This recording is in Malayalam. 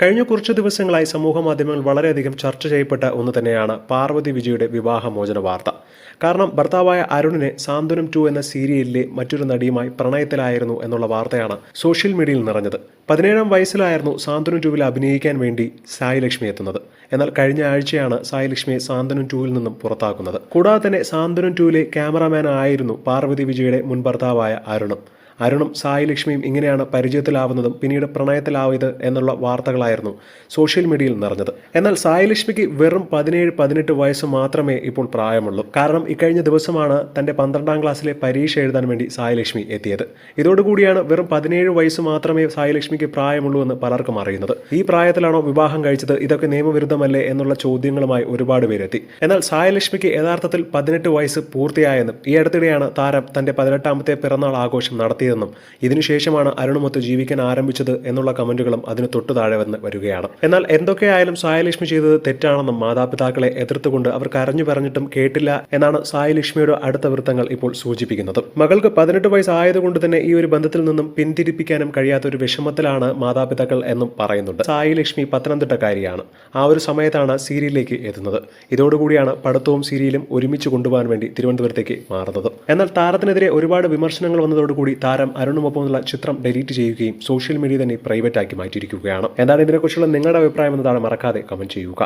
കഴിഞ്ഞ കുറച്ച് ദിവസങ്ങളായി സമൂഹ മാധ്യമങ്ങൾ വളരെയധികം ചർച്ച ചെയ്യപ്പെട്ട ഒന്ന് തന്നെയാണ് പാർവതി വിജയുടെ വിവാഹമോചന വാർത്ത. കാരണം ഭർത്താവായ അരുണിനെ സാന്ത്വനം ടു എന്ന സീരിയലിലെ മറ്റൊരു നടിയുമായി പ്രണയത്തിലായിരുന്നു എന്നുള്ള വാർത്തയാണ് സോഷ്യൽ മീഡിയയിൽ നിറഞ്ഞത്. പതിനേഴാം വയസ്സിലായിരുന്നു സാന്ത്വനം ടുവിൽ അഭിനയിക്കാൻ വേണ്ടി സായി ലക്ഷ്മി എത്തുന്നത്. എന്നാൽ കഴിഞ്ഞ ആഴ്ചയാണ് സായി ലക്ഷ്മിയെ സാന്ത്വനം ടുവിൽ നിന്നും പുറത്താക്കുന്നത്. കൂടാതെ തന്നെ സാന്ത്വനം ടുവിലെ ക്യാമറാമാൻ ആയിരുന്നു പാർവതി വിജയുടെ മുൻ ഭർത്താവായ അരുണും. അരുണും സായി ലക്ഷ്മിയും ഇങ്ങനെയാണ് പരിചയത്തിലാവുന്നതും പിന്നീട് പ്രണയത്തിലാവിയത് എന്നുള്ള വാർത്തകളായിരുന്നു സോഷ്യൽ മീഡിയയിൽ നിറഞ്ഞത്. എന്നാൽ സായി ലക്ഷ്മിക്ക് വെറും പതിനേഴ് പതിനെട്ട് വയസ്സ് മാത്രമേ ഇപ്പോൾ പ്രായമുള്ളൂ. കാരണം ഇക്കഴിഞ്ഞ ദിവസമാണ് തന്റെ പന്ത്രണ്ടാം ക്ലാസ്സിലെ പരീക്ഷ എഴുതാൻ വേണ്ടി സായി ലക്ഷ്മി എത്തിയത്. ഇതോടുകൂടിയാണ് വെറും പതിനേഴ് വയസ്സ് മാത്രമേ സായി ലക്ഷ്മിക്ക് പ്രായമുള്ളൂ എന്ന് പലർക്കും അറിയുന്നത്. ഈ പ്രായത്തിലാണോ വിവാഹം കഴിച്ചത്? ഇതൊക്കെ നിയമവിരുദ്ധമല്ലേ എന്നുള്ള ചോദ്യങ്ങളുമായി ഒരുപാട് പേരെത്തി. എന്നാൽ സായി ലക്ഷ്മിക്ക് യഥാർത്ഥത്തിൽ പതിനെട്ട് വയസ്സ് പൂർത്തിയായെന്നും ഈ അടുത്തിടെയാണ് താരം തന്റെ പതിനെട്ടാമത്തെ പിറന്നാൾ ആഘോഷം നടത്തിയതെന്നും ഇതിനുശേഷമാണ് അരുണുമൊത്ത് ജീവിക്കാൻ ആരംഭിച്ചത് എന്നുള്ള കമന്റുകളും അതിന് തൊട്ടു താഴെ വന്ന് വരികയാണ്. എന്നാൽ എന്തൊക്കെയായാലും സായലക്ഷ്മി ചെയ്തത് തെറ്റാണെന്നും മാതാപിതാക്കളെ എതിർത്തുകൊണ്ട് അവർ കരഞ്ഞു പറഞ്ഞിട്ടും കേട്ടില്ല എന്നാണ് സായലക്ഷ്മിയുടെ അടുത്ത വൃത്തങ്ങൾ ഇപ്പോൾ സൂചിപ്പിക്കുന്നത്. മകൾക്ക് പതിനെട്ട് വയസ്സായതുകൊണ്ട് തന്നെ ഈ ഒരു ബന്ധത്തിൽ നിന്നും പിന്തിരിപ്പിക്കാനും കഴിയാത്ത ഒരു വിഷമത്തിലാണ് മാതാപിതാക്കൾ എന്നും പറയുന്നുണ്ട്. സായി ലക്ഷ്മി പത്തനംതിട്ടക്കാരിയാണ്. ആ ഒരു സമയത്താണ് സീരിയലിലേക്ക് എത്തുന്നത്. ഇതോടുകൂടിയാണ് പഠിത്തവും സീരിയലും ഒരുമിച്ച് കൊണ്ടുപോകാൻ വേണ്ടി തിരുവനന്തപുരത്തേക്ക് മാറുന്നത്. എന്നാൽ താരത്തിനെതിരെ ഒരുപാട് വിമർശനങ്ങൾ വന്നതോടുകൂടി താരം അരുണുമൊപ്പമുള്ള ചിത്രം ഡിലീറ്റ് ചെയ്യുകയും സോഷ്യൽ മീഡിയ തന്നെ പ്രൈവറ്റ് ആക്കി മാറ്റിയിരിക്കുകയാണ്. എന്താണ് ഇതിനെക്കുറിച്ചുള്ള നിങ്ങളുടെ അഭിപ്രായം എന്നതാണ് മറക്കാതെ കമന്റ് ചെയ്യുക.